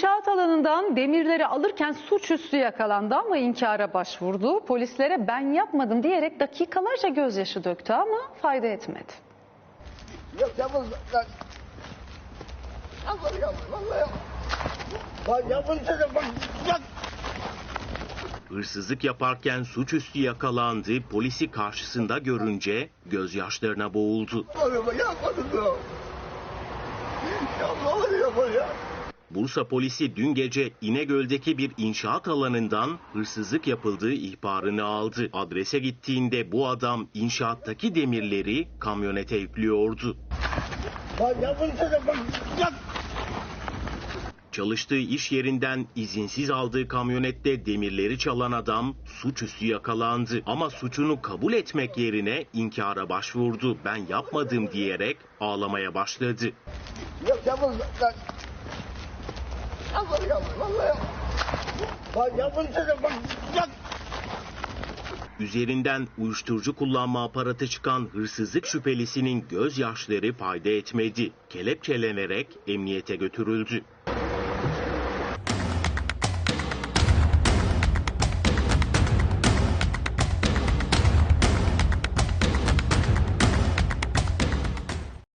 İnşaat alanından demirleri alırken suçüstü yakalandı ama inkara başvurdu. Polislere ben yapmadım diyerek dakikalarca gözyaşı döktü ama fayda etmedi. Yok yapın lan. Yapın yapın vallahi yapın. Lan yapın dedim bak. Bak. Hırsızlık yaparken suçüstü yakalandı, polisi karşısında görünce gözyaşlarına boğuldu. Yapmadım yapmadım ya. Ya ne olur yapın ya. Bursa polisi dün gece İnegöl'deki bir inşaat alanından hırsızlık yapıldığı ihbarını aldı. Adrese gittiğinde bu adam inşaattaki demirleri kamyonete yüklüyordu. Lan yapın dedim bak. Bak. Çalıştığı iş yerinden izinsiz aldığı kamyonette demirleri çalan adam suçüstü yakalandı. Ama suçunu kabul etmek yerine inkara başvurdu. Ben yapmadım diyerek ağlamaya başladı. Yok yapın Üzerinden uyuşturucu kullanma aparatı çıkan hırsızlık şüphelisinin gözyaşları fayda etmedi. Kelepçelenerek emniyete götürüldü.